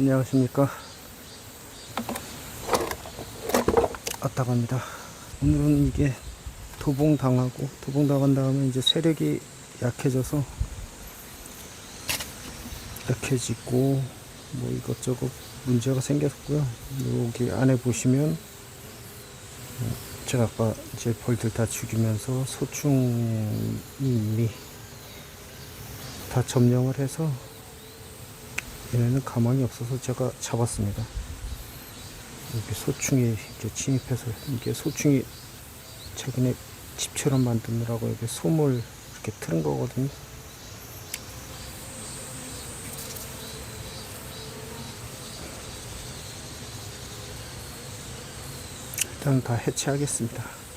안녕하십니까? 아따갑니다. 오늘은 이게 도봉 당하고 도봉 당한 다음에 이제 세력이 약해져서 약해지고 뭐 이것저것 문제가 생겼고요. 여기 안에 보시면 음, 제가 아까 이제 벌들 다 죽이면서 소충이 이미 다 점령을 해서 얘네는 가망이 없어서 제가 잡았습니다. 이렇게 소충이 이렇게 침입해서 이게 소충이 최근에 집처럼 만드느라고 이렇게 솜을 이렇게 틀은 거거든요. 일단 다 해체하겠습니다.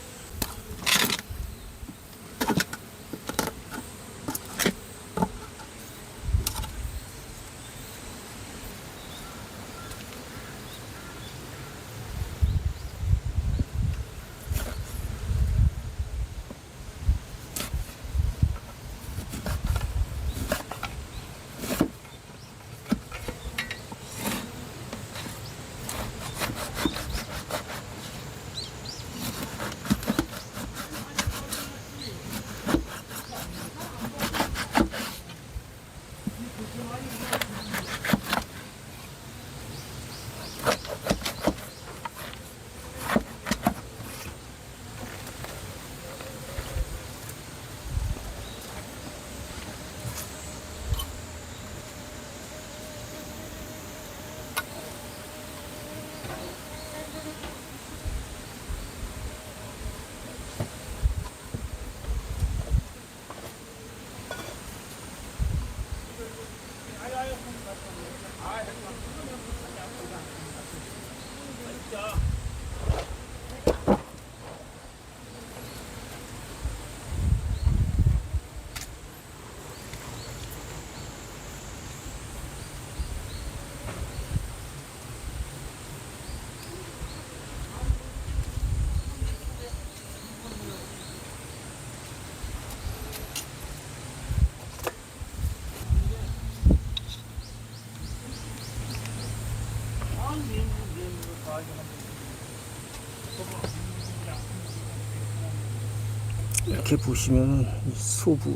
이렇게 보시면은 이 소부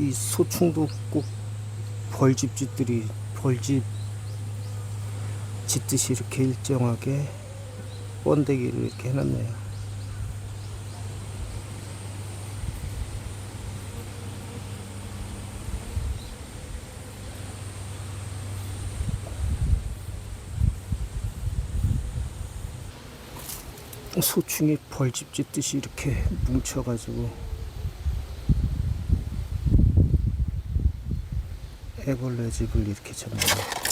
이 소충도 꼭 벌집 짓들이 벌집 짓듯이 이렇게 일정하게 번데기를 이렇게 해놨네요. 소충이 벌집 짓듯이 이렇게 뭉쳐가지고 애벌레 집을 이렇게 잡네요.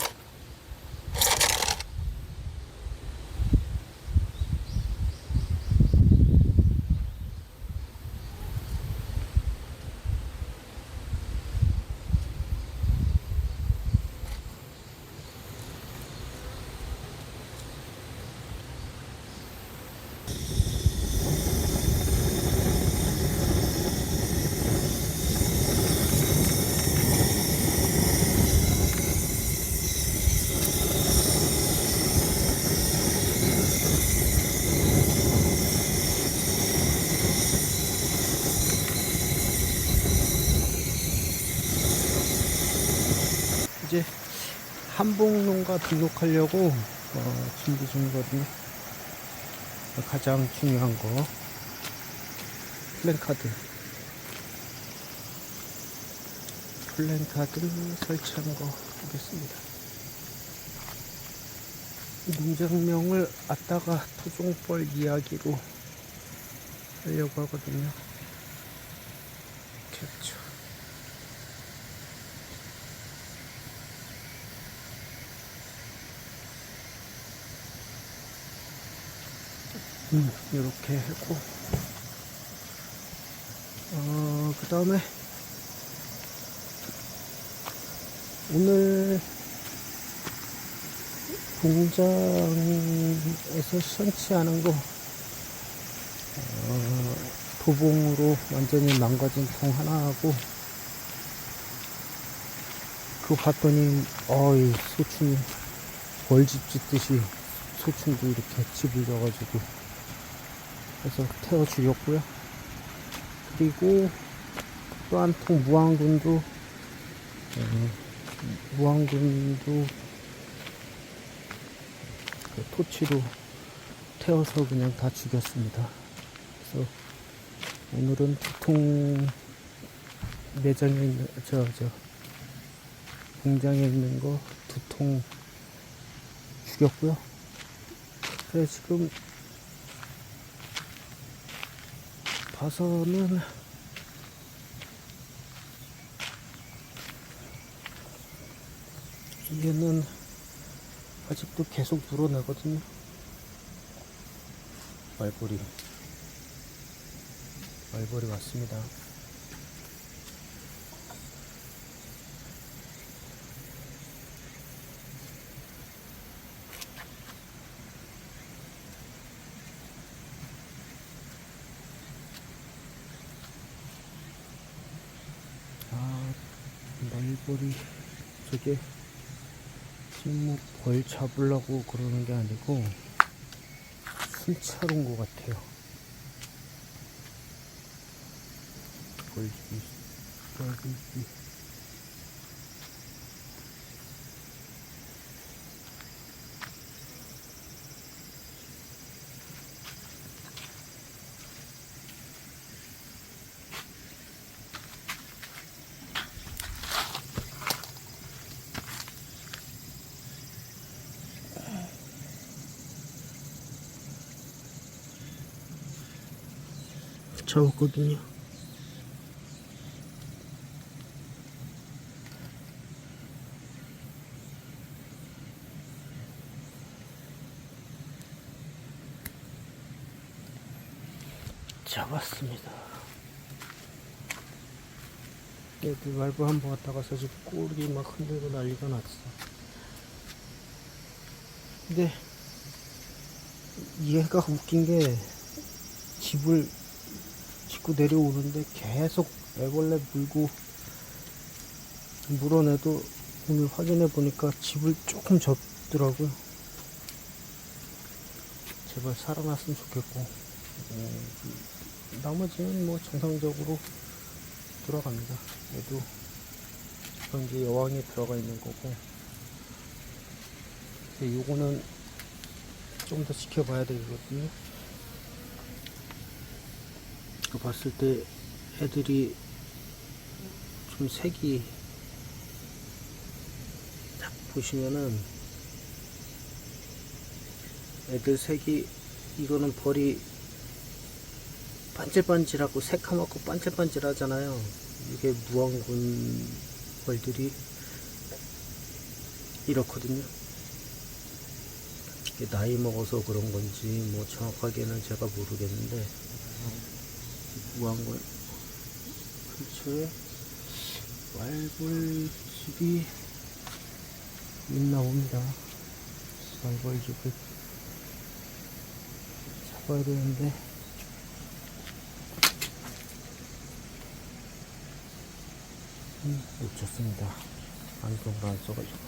이제 한복농가 등록하려고 어, 준비 중이거든요. 가장 중요한 거 플랜카드. 플랜카드 설치한 거 보겠습니다. 농장명을 아따가 토종벌 이야기로 하려고 하거든요. 캡처. 음, 이렇게 하고. 어, 그 다음에 오늘 공장에서 선치하는 거 어, 도봉으로 완전히 망가진 통 하나 하고 그거 봤더니 어이 소충이 벌집 짓듯이 소충도 이렇게 집을 져가지고 해서 태워 죽였고요. 그리고 또 한 통 무항군도 어, 무항군도 그 토치로 태워서 그냥 다 죽였습니다. 그래서 오늘은 두통 매장에 있는 저 저 공장에 있는 거 두 통 죽였고요. 그래 지금 봐서는 얘는 아직도 계속 불어나거든요. 말벌이 말벌이 왔습니다. 아, 말벌이 저게 뭐벌 잡으려고 그러는 게 아니고 순찰 온것 같아요. 벌집이, 벌집이. 잡았거든요. 잡았습니다. 얘들 말벌 한번 왔다 가서 지금 꼬리 막 흔들고 난리가 났어. 근데 얘가 웃긴 게 집을 짓고 내려오는데 계속 애벌레 물고 물어내도 오늘 확인해 보니까 집을 조금 접더라고요. 제발 살아났으면 좋겠고 어, 나머지는 뭐 정상적으로 돌아갑니다. 얘도 이건 이제 여왕이 들어가 있는 거고 요거는 좀 더 지켜봐야 되거든요. 그 봤을 때 애들이 좀 색이 딱 보시면은 애들 색이 이거는 벌이 반질반질하고 새카맣고 반질반질하잖아요. 이게 무항군 벌들이 이렇거든요. 나이 먹어서 그런 건지 뭐 정확하게는 제가 모르겠는데 무항군 근처에 말벌집이 있나 봅니다. 말벌집을 잡아야 되는데 음, 놓쳤습니다. 안경을 안 써가지고.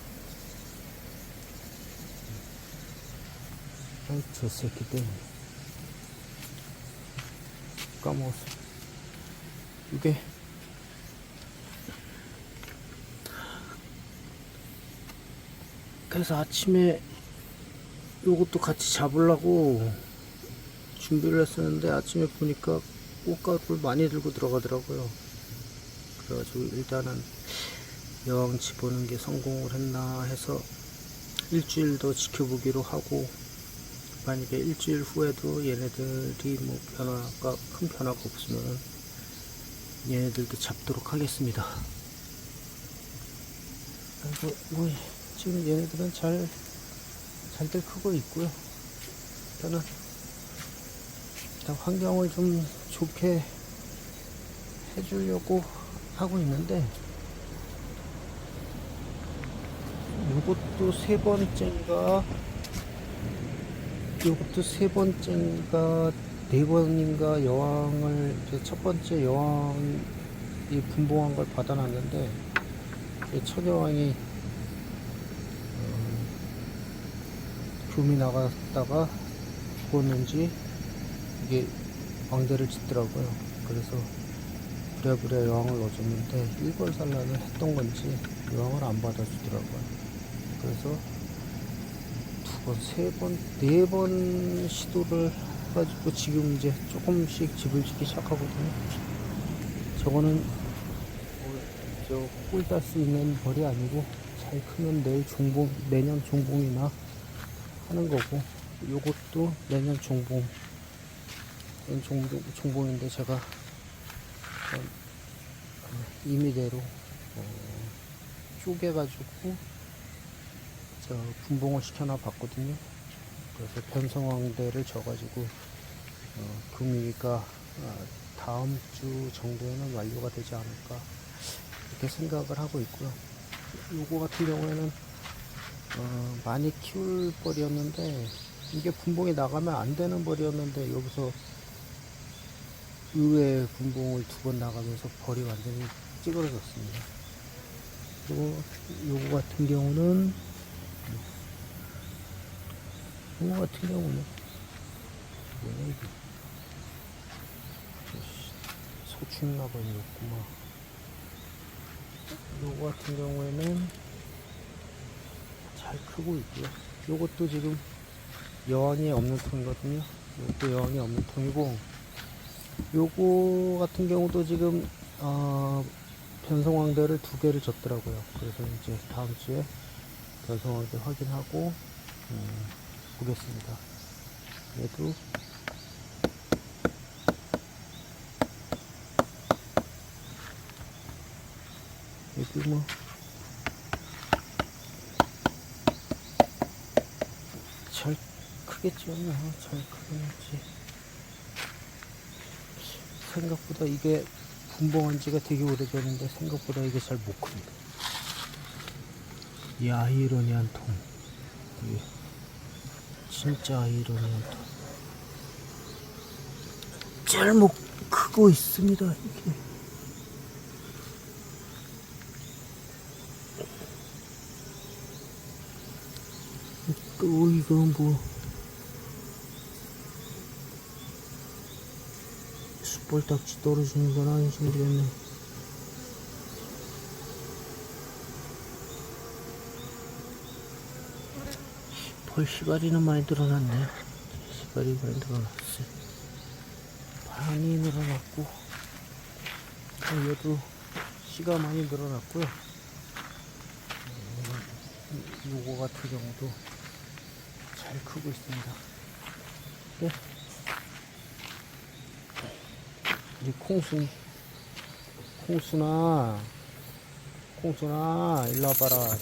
아이, 저 새끼 때문에. 까먹었어. 이게, 그래서 아침에 요것도 같이 잡으려고 준비를 했었는데 아침에 보니까 꽃가루를 많이 들고 들어가더라고요. 그래가지고 일단은 여왕 집어는 게 성공을 했나 해서 일주일 더 지켜보기로 하고 만약에 일주일 후에도 얘네들이 뭐 변화가 큰 변화가 없으면 얘네들도 잡도록 하겠습니다. 그리고 뭐 지금 얘네들은 잘 잘들 크고 있고요. 일단은 일단 환경을 좀 좋게 해주려고 하고 있는데 요것도 세 번째인가 요것도 세 번째인가 네 번인가 여왕을 첫 번째 여왕이 분봉한 걸 받아놨는데 이 첫여왕이 어, 굼이 나갔다가 죽었는지 이게 왕대를 짓더라고요. 그래서 부랴부랴 여왕을 넣어줬는데 일벌 산란을 했던 건지 여왕을 안 받아주더라고요. 그래서 두 번, 세 번, 네 번 시도를 해가지고 지금 이제 조금씩 집을 짓기 시작하거든요. 저거는 저꿀 딸수 있는 벌이 아니고 잘 크면 내일 중봉, 내년 중봉이나 하는 거고 요것도 내년 중봉 중봉, 중봉인데 제가 어, 임의대로 어, 쪼개가지고 저 분봉을 시켜놔 봤거든요. 그래서 변성황대를 져가지고 어, 금위가 어, 다음 주 정도에는 완료가 되지 않을까 이렇게 생각을 하고 있고요. 요거 같은 경우에는 어, 많이 키울 벌이었는데 이게 분봉이 나가면 안 되는 벌이었는데 여기서 의외의 분봉을 두 번 나가면서 벌이 완전히 찌그러졌습니다. 그리고 요거 같은 경우는 요거 같은 경우는. 뭐야 이게 소충나번이었구만 요거 같은 경우에는 잘 크고 있고요. 요것도 지금 여왕이 없는 통이거든요. 요것도 여왕이 없는 통이고 요거 같은 경우도 지금 어, 변성왕대를 두 개를 줬더라고요. 그래서 이제 다음 주에 변성왕대 확인하고 음, 보겠습니다. 얘도 얘도 뭐 잘 크겠죠 뭐. 잘 크겠지. 생각보다 이게 분봉한 지가 되게 오래됐는데 생각보다 이게 잘 못 큽니다. 이 아이러니한 통 진짜 아이러니한 통 잘못 크고 있습니다 이게. 또 이거 뭐. 숯벌딱지 떨어지는 건 아닌지 모르겠네 벌 시가리는 많이 늘어났네. 시가리 많이 늘어났어. 많이 늘어났고 어, 얘도 씨가 많이 늘어났고요. 음, 요거 같은 경우도 잘 크고 있습니다. 네. 우리 콩순이 콩순아 콩순아 일로 와봐라.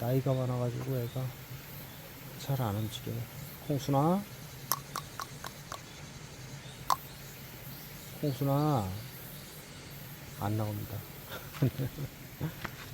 나이가 많아가지고 애가 잘 안 움직여. 콩순아. 콩순아. 안 나옵니다